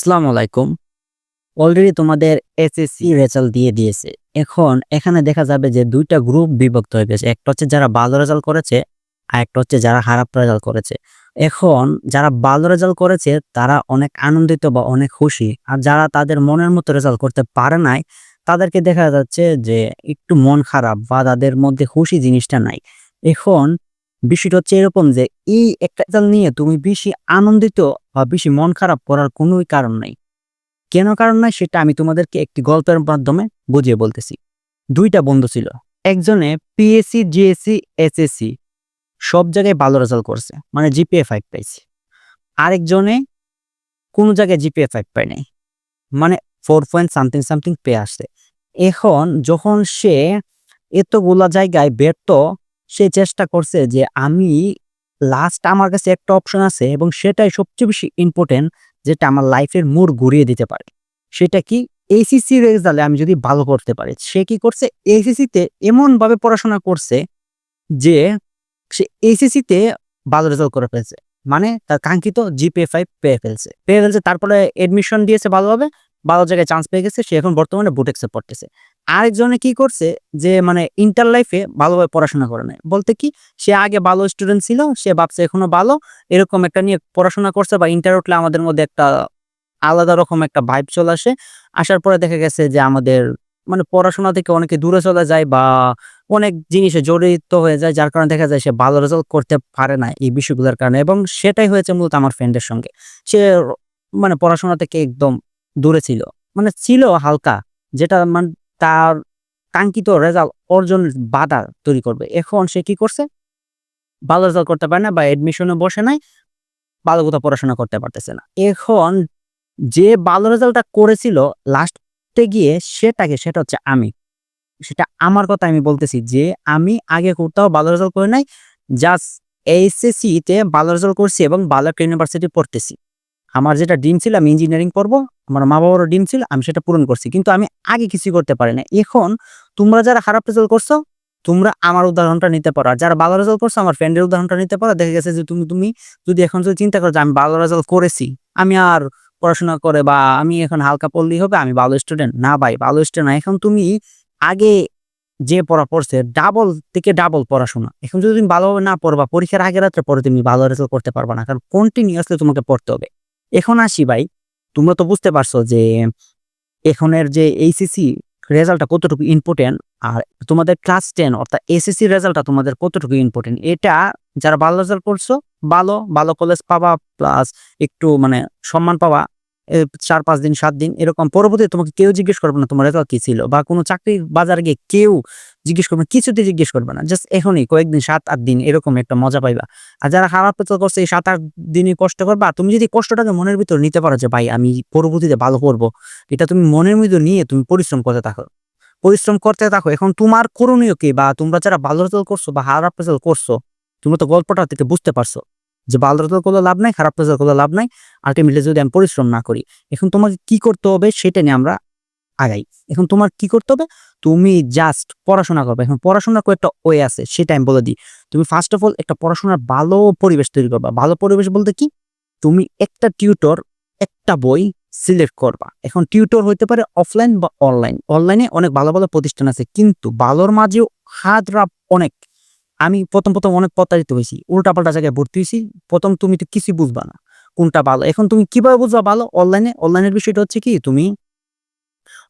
আসসালামু আলাইকুম। অলরেডি তোমাদের এসএসসি রেজাল্ট দিয়ে দিয়েছে। এখন এখানে দেখা যাবে যে দুইটা গ্রুপ বিভক্ত হয়ে গেছে। একটা হচ্ছে যারা ভালো রেজাল্ট করেছে আর একটা হচ্ছে যারা খারাপ রেজাল্ট করেছে। এখন যারা ভালো রেজাল্ট করেছে, তারা অনেক আনন্দিত বা অনেক খুশি। আর যারা তাদের মনের মতো রেজাল্ট করতে পারে নাই, তাদেরকে দেখা যাচ্ছে যে একটু মন খারাপ বা তাদের মধ্যে খুশি জিনিসটা নাই। এখন বিষয়টা হচ্ছে এরকম যে, এই একটা রেজাল্ট নিয়ে তুমি বেশি আনন্দিত বা বেশি মন খারাপ করার কোনোই কারণ নাই। কেন কারণ নাই? সেটা আমি তোমাদেরকে একটি গল্পের মাধ্যমে বুঝিয়ে বলতেছি। দুইটা বন্ধু ছিল। একজনে পিএসসি জিএসসি এসএসসি সব জায়গায় ভালো রেজাল্ট করছে। মানে জিপিএ ফাইভ পাইছে। আরেকজনে কোনো জায়গায় জিপিএ ফাইভ পায় নাই। মানে ফোর পয়েন্ট সামথিং সামথিং পেয়ে আসছে। এখন যখন সে এতগুলা জায়গায় ব্যর্থ সে চেষ্টা করছে যে আমি লাস্ট আমার কাছে একটা অপশন আছে এবং সেটাই সবচেয়ে বেশি ইম্পর্টেন্ট যেটা আমার লাইফের মোড় ঘুরিয়ে দিতে পারে। সেটা কি? এইসিসি রেজাল্টে আমি যদি ভালো করতে পারি, সে কি করছে? এইসিসিতে এমনভাবে পড়াশোনা করছে যে সে এইসিসিতে ভালো রেজাল্ট করে ফেলছে। মানে তার কাঙ্ক্ষিত জিপিএ ফাইভ পেয়ে ফেলছে। পেয়ে ফেলছে, তারপরে এডমিশন দিয়েছে ভালোভাবে, ভালো জায়গায় চান্স পেয়ে গেছে, সে এখন বর্তমানে বুটেক্সে পড়তেছে। আরেকজনে কি করছে যে মানে ইন্টার লাইফে ভালোভাবে পড়াশোনা করে নাই বলতে কি, সে আগে ভালো স্টুডেন্ট ছিল, সে ভাবছে এখনও ভালো, এরকম একটা নিয়ে পড়াশোনা করছে বা ইন্টার উঠলে আমাদের মধ্যে একটা আলাদা রকম একটা ভাইব চলে আসে। আসার পরে দেখা গেছে যে, আমাদের মানে পড়াশোনা থেকে অনেকে দূরে চলে যায় বা অনেক জিনিসে জড়িত হয়ে যায়, যার কারণে দেখা যায় সে ভালো রেজাল্ট করতে পারে না এই বিষয়গুলোর কারণে। এবং সেটাই হয়েছে মূলত আমার ফ্রেন্ডের সঙ্গে। সে মানে পড়াশোনা থেকে একদম দূরে ছিল। মানে ছিল হালকা, যেটা মানে তার কাঙ্ক্ষিত রেজাল্ট অর্জন বাধা তৈরি করবে। এখন সে কি করছে? ভালো রেজাল্ট করতে পারে না বা এডমিশনে বসে নাই, ভালো কোথাও পড়াশোনা করতে পারতেছে না। এখন যে ভালো রেজাল্টটা করেছিল লাস্টে গিয়ে সেটাকে, সেটা হচ্ছে আমি। সেটা আমার কথা আমি বলতেছি যে, আমি আগে কোথাও ভালো রেজাল্ট করে নাই জাস্ট এইচএসসি তে ভালো রেজাল্ট করছি এবং ভালো একটা ইউনিভার্সিটি পড়তেছি। আমার যেটা ড্রিম ছিল, আমি ইঞ্জিনিয়ারিং পড়ব আমার মা বাবারও ডিম ছিল, আমি সেটা পূরণ করছি। কিন্তু আমি আগে কিছুই করতে পারি না এখন তোমরা যারা খারাপ রেজাল্ট করছ, তোমরা আমার উদাহরণটা নিতে পারো। আর যারা ভালো রেজাল্ট করছ, আমার ফ্রেন্ডের উদাহরণটা নিতে পারো। দেখা গেছে যে তুমি তুমি যদি এখন যদি চিন্তা করো যে আমি ভালো রেজাল্ট করেছি, আমি আর পড়াশোনা করে বা আমি এখন হালকা পড়লেই হবে, আমি ভালো স্টুডেন্ট না ভাই, ভালো স্টুডেন্ট না। এখন তুমি আগে যে পড়া পড়ছে ডাবল থেকে ডাবল পড়াশোনা। এখন যদি তুমি ভালোভাবে না পড়বা পরীক্ষার আগে রাত্রে পরে তুমি ভালো রেজাল্ট করতে পারবা না। কারণ কন্টিনিউয়াসলি তোমাকে পড়তে হবে। এখন আসি ভাই তোমরা তো বুঝতে পারছ যে এখনের যে এইচএসসি রেজাল্টটা কতটুকু ইম্পর্টেন্ট আর তোমাদের ক্লাস টেন অর্থাৎ এসএসসি রেজাল্টটা তোমাদের কতটুকু ইম্পর্টেন্ট এটা যারা ভালো রেজাল্ট করছ, ভালো ভালো কলেজ পাবা প্লাস একটু মানে সম্মান পাওয়া চার পাঁচ দিন, সাত দিন এরকম পরবর্তীতে তোমাকে কেউ জিজ্ঞেস করবে না তোমার রেজাল্ট কি ছিল বা কোনো চাকরির বাজারে গিয়ে কেউ জিজ্ঞেস করবে কিছুতে জিজ্ঞেস করবে না। জাস্ট এখনই কয়েকদিন সাত আট দিন এরকম একটা মজা পাইবা। আর যারা খারাপ করছে, এই সাত আট দিনই কষ্ট করবা। তুমি যদি কষ্টটাকে মনের ভিতর নিতে পারো যে, ভাই, আমি পরবর্তীতে ভালো করব। এটা তুমি মনের ভিতর নিয়ে তুমি পরিশ্রম করতে থাকো। পরিশ্রম করতে থাকো। এখন তোমার করণীয় কি? বা তোমরা যারা ভালো রেজাল্ট করছ বা খারাপ রেজাল্ট করছ, তোমরা তো গল্পটা থেকে বুঝতে পারছ যে, ভালো রেজাল্ট করলে লাভ নাই, খারাপ রেজাল্ট করলে লাভ নাই। আলটিমেটলি যদি আমি পরিশ্রম না করি, এখন তোমাকে কি করতে হবে সেটা নিয়ে আমরা আগাই। এখন তোমার কি করতে হবে? তুমি জাস্ট পড়াশোনা করবে। এখন পড়াশোনার কয়েকটা ওয়ে আছে, সেটা আমি বলে দিই। তুমি ফার্স্ট অফ অল একটা পড়াশোনার ভালো পরিবেশ তৈরি করবা। ভালো পরিবেশ বলতে কি? তুমি একটা টিউটর একটা বই সিলেক্ট করবা। এখন টিউটর হইতে পারে অফলাইন বা অনলাইন অনলাইনে অনেক ভালো ভালো প্রতিষ্ঠান আছে, কিন্তু ভালোর মাঝেও হাত রাপ অনেক। আমি প্রথম প্রথম অনেক প্রতারিত হয়েছি। উল্টাপাল্টা জায়গায় ভর্তি হয়েছি। প্রথম তুমি তো কিছুই বুঝবা না। কোনটা ভালো? এখন তুমি কীভাবে বুঝবা ভালো? অনলাইনে অনলাইনের বিষয়টা হচ্ছে কি? তুমি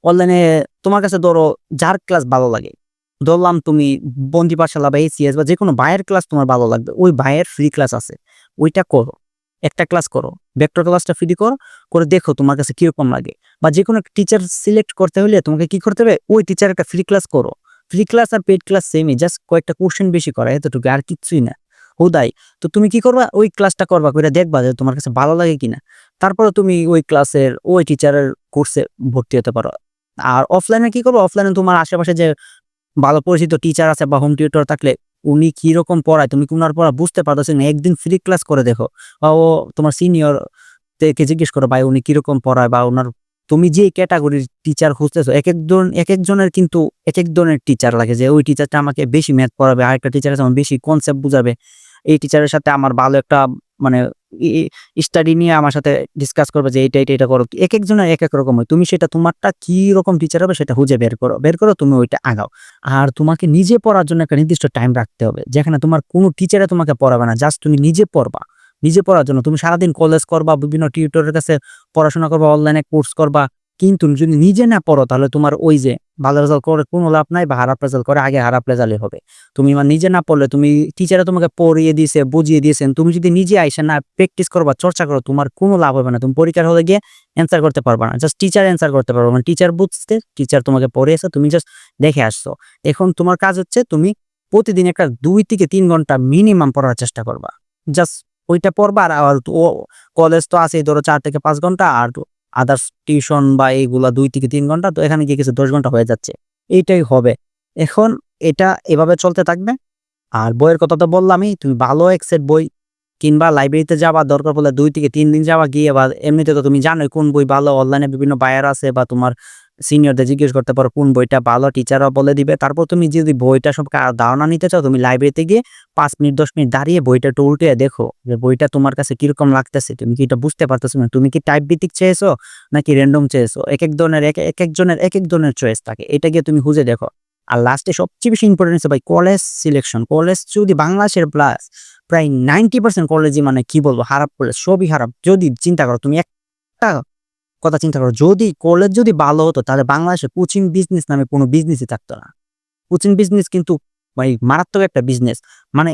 অনলাইনে তোমার কাছে ধরো যার ক্লাস ভালো লাগে, ধরলাম তুমি বন্দি পাঠশালা বা এসিএস বা যে কোনো বায়ের ক্লাস তোমার ভালো লাগবে, ওই বায়ের ফ্রি ক্লাস আছে, ওইটা করো, একটা ক্লাস করো ভেক্টর ক্লাসটা ফ্রি করো, করে দেখো তোমার কাছে কীরকম লাগে, বা যে কোনো টিচার সিলেক্ট করতে হলে তোমাকে কি করতে হবে, ওই টিচার একটা ফ্রি ক্লাস করো ফ্রি ক্লাস আর পেড ক্লাস সেমই জাস্ট কয়েকটা কোশ্চেন বেশি করা, এতটুকু আর কিছুই না, হুদাই, তো তুমি কি করবা, ওই ক্লাসটা করবা, করে দেখবা যে তোমার কাছে ভালো লাগে কিনা, তারপরে তুমি ওই ক্লাসের ওই টিচারের কোর্সে ভর্তি হতে পারো আর অফলাইনে কি করব? অফলাইনে তোমার আশেপাশে যে ভালো পরিচিত টিচার আছে বা হোম টিউটর থাকলে উনি কীরকম পড়ায়? তুমি কোনার পড়া বুঝতে পারতেছো না? একদিন ফ্রি ক্লাস করে দেখো। বা ও তোমার সিনিয়র থেকে জিজ্ঞেস করো, ভাই, উনি কীরকম পড়ায়? বা ওনার তুমি যে ক্যাটাগরির টিচার খুঁজতেছো, এক একজন, এক একজনের কিন্তু এক এক ধরনের টিচার লাগে যে, ওই টিচারটা আমাকে বেশি ম্যাথ পড়াবে, আরেকটা টিচার আছে আমার বেশি কনসেপ্ট বুঝাবে। এই টিচারের সাথে আমার ভালো একটা মানে স্টাডি নিয়ে আমার সাথে ডিসকাস করবে যে এইটা এটা এটা করো। এক একজনের এক এক রকম হয়। তুমি সেটা তোমারটা কি রকম টিচার হবে সেটা খুঁজে বের করো। বের করো, তুমি ওইটা আগাও। আর তোমাকে নিজে পড়ার জন্য একটা নির্দিষ্ট টাইম রাখতে হবে। যেখানে তোমার কোনো টিচারে তোমাকে পড়াবে না। জাস্ট তুমি নিজে পড়বা। নিজে পড়ার জন্য। তুমি সারাদিন কলেজ করবা, বিভিন্ন টিউটরের কাছে পড়াশোনা করবা অনলাইনে কোর্স করবা। কিন্তু যদি নিজে না পড়ো, তাহলে তোমার ওই যে ভালো রেজাল্ট করে কোনো লাভ নাই বা হারাপ রেজাল্ট করে আগে খারাপ রেজাল্টই হবে। তুমি মানে নিজে না পড়লে, তুমি টিচারে তোমাকে পড়িয়ে দিয়েছে, বুঝিয়ে দিয়েছেন, তুমি যদি নিজে আইসে না প্র্যাকটিস করো বা চর্চা করো, তোমার কোনো লাভ হবে না। তুমি পরীক্ষার হলে গিয়ে অ্যান্সার করতে পারবা না। জাস্ট টিচার অ্যান্সার করতে পারব মানে টিচার বুঝতে টিচার তোমাকে পড়িয়েছে, তুমি জাস্ট দেখে আসছো। এখন তোমার কাজ হচ্ছে, তুমি প্রতিদিন একটা দুই থেকে তিন ঘণ্টা মিনিমাম পড়ার চেষ্টা করবা। জাস্ট ওইটা পড়বা আর কলেজ তো আছে ধরো চার থেকে পাঁচ ঘণ্টা, আর আদার্স টিউশন বা এইগুলা দুই থেকে তিন ঘণ্টা, তো এখানে গিয়ে কিছু দশ ঘণ্টা হয়ে যাচ্ছে। এইটাই হবে। এখন এটা এভাবে চলতে থাকবে। আর বইয়ের কথা তো বললামই, তুমি ভালো এক সেট বই কিংবা লাইব্রেরিতে যাবা দরকার পড়লে দুই থেকে তিন দিন যাওয়া গিয়ে বা এমনিতে তো তুমি জানোই কোন বই ভালো অনলাইনে বিভিন্ন বায়ার আছে বা তোমার সিনিয়রদের জিজ্ঞেস করতে পারো কোন বইটা ভালো টিচাররা বলে দিবে। তারপর তুমি যদি বইটা সব ধারণা নিতে চাও, তুমি লাইব্রেরিতে গিয়ে পাঁচ মিনিট, দশ মিনিট দাঁড়িয়ে বইটা একটু উল্টে দেখো যে বইটা তোমার কাছে কীরকম লাগতেছে। তুমি কি এটা বুঝতে পারতেছো না? তুমি কি টাইপ ভিত্তিক চেয়েছো নাকি র্যান্ডম চেয়েছো? এক এক ধরনের এক এক একজনের এক এক ধরনের চয়েস থাকে। এটা গিয়ে তুমি খুঁজে দেখো। আর লাস্টে সবচেয়ে বেশি ইম্পর্টেন্ট ভাই কলেজ সিলেকশন কলেজ যদি বাংলাদেশের প্লাস প্রায় নাইনটি পার্সেন্ট কলেজই মানে কি বলব, হারাপ কলেজ সবই হারাপ। যদি চিন্তা করো, তুমি একটা কথা চিন্তা করো, যদি কলেজ যদি ভালো হতো, তাহলে বাংলাদেশে কোচিং বিজনেস নামে কোনো বিজনেসই থাকতো না। কোচিং বিজনেস কিন্তু ভাই মারাত্মক একটা বিজনেস মানে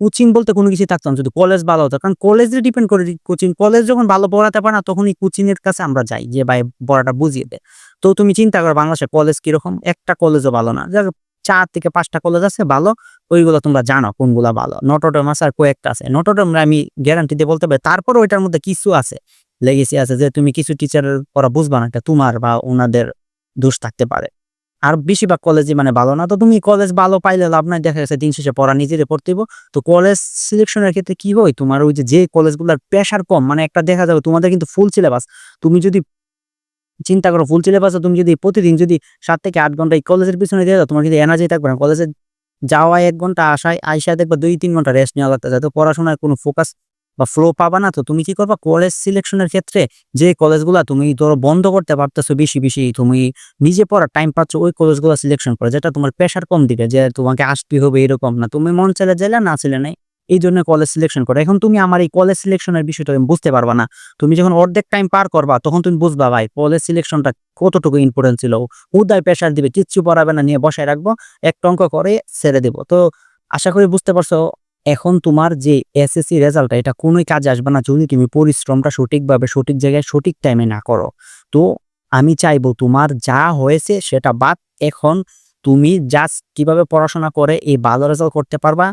কোচিং বলতে কোনো কিছু থাকতাম যদি কলেজ ভালো হতো। কারণ কলেজে ডিপেন্ড করে কোচিং কলেজ যখন ভালো পড়াতে পারে না, তখনই কোচিং এর কাছে আমরা যাই, যে ভাই পড়াটা বুঝিয়ে দেয় তো তুমি চিন্তা করো বাংলাদেশে কলেজ কীরকম? একটা কলেজও ভালো না। যাক, চার থেকে পাঁচটা কলেজ আছে ভালো, ওইগুলো তোমরা জানো কোনগুলো ভালো। নটরডেম আছে আর কয়েকটা আছে। নটরডেম আমি গ্যারান্টি দিয়ে বলতে পারি তারপর ওইটার মধ্যে কিছু আছে। লেগেসি আছে যে তুমি কিছু টিচারের পড়া বুঝবা না এটা তোমার বা ওনাদের দোষ থাকতে পারে। আর বেশিরভাগ কলেজে মানে ভালো না। তো তুমি কলেজ ভালো পাইলে লাভ নাই, দেখা গেছে দিন শেষে পড়া নিজেরে পড়তে তো কলেজ সিলেকশনের ক্ষেত্রে কি হয়? তোমার ওই যে কলেজগুলোর প্রেশার কম মানে একটা দেখা যাবে তোমাদের কিন্তু ফুল সিলেবাস তুমি যদি চিন্তা করো ফুল সিলেবাসে তুমি যদি প্রতিদিন যদি সাত থেকে আট ঘণ্টা এই কলেজের পিছনে দিয়ে তোমার কিন্তু এনার্জি থাকবে না। কলেজে যাওয়া এক ঘণ্টা, আসায় আইসা দেখবা দুই তিন ঘণ্টা রেস্ট নেওয়া লাগতেছে। তো পড়াশোনায় কোনো ফোকাস বা ফ্লো পাবা না, তো তুমি কি করবা? কলেজ সিলেকশনের ক্ষেত্রে যে কলেজগুলা তুমি ধরো বন্ধ করতে পারতেছো বেশি বেশি, তুমি নিজে পড়ার টাইম পাচ্ছ, ওই কলেজগুলো সিলেকশন করে, যেটা তোমার প্রেশার কম দিবে যে তোমাকে আসতে হবে এরকম না। তুমি মন চাইলে যাইলে, না ছিলে নাই এই জন্য কলেজ সিলেকশন করে। এখন তুমি আমার এই কলেজ সিলেকশনের বিষয়টা তুমি বুঝতে পারবা না। তুমি যখন অর্ধেক টাইম পার করবা, তখন তুমি বুঝবা, ভাই কলেজ সিলেকশনটা কতটুকু ইম্পর্টেন্ট ছিল? উদায় প্রেশার দিবে, কিচ্ছু পড়াবে না, নিয়ে বসায় রাখব, একটা অঙ্ক করে ছেড়ে দেবো। তো আশা করি বুঝতে পারছ এখন তোমার যে এসএসসি রেজাল্ট এটা কোনোই কাজে আসবে না যদি তুমি পরিশ্রমটা সঠিকভাবে, সঠিক জায়গায়, সঠিক টাইমে না করো। তো আমি চাইব তোমার যা হয়েছে সেটা বাদ। এখন তুমি জাস্ট কীভাবে পড়াশোনা করে এই ভালো রেজাল্ট করতে পারবা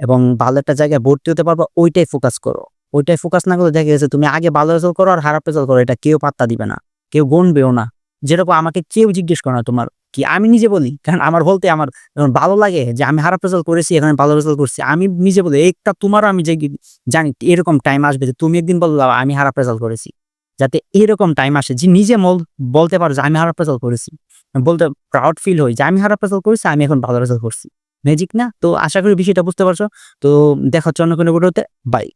এবং ভালো একটা জায়গায় ভর্তি হতে পারবা, ওইটাই ফোকাস করো। ওইটাই ফোকাস না করে দেখা গেছে তুমি আগে ভালো রেজাল্ট করো আর খারাপ রেজাল্ট করো, এটা কেউ পাত্তা দিবে না, কেউ গণবেও না। যেরকম আমাকে কেউ জিজ্ঞেস করে না তোমার কি আমি নিজে বলি? কারণ আমার বলতে আমার ভালো লাগে যে আমি খারাপ রেজাল্ট করেছি, এখানে ভালো রেজাল্ট করছি। আমি নিজে বলি, একটা তোমারও আমি যে জানি এরকম টাইম আসবে যে তুমি একদিন বলল, আমি খারাপ রেজাল্ট করেছি। যাতে এরকম টাইম আসে যে নিজে বলতে পারো যে আমি খারাপ রেজাল্ট করেছি। বলতে প্রাউড ফিল হই যে আমি খারাপ রেজাল্ট করেছি, আমি এখন ভালো রেজাল্ট করছি। ম্যাজিক না? তো আশা করি বিষয়টা বুঝতে পারছ। তো দেখা হচ্ছে অন্য কোনো বাই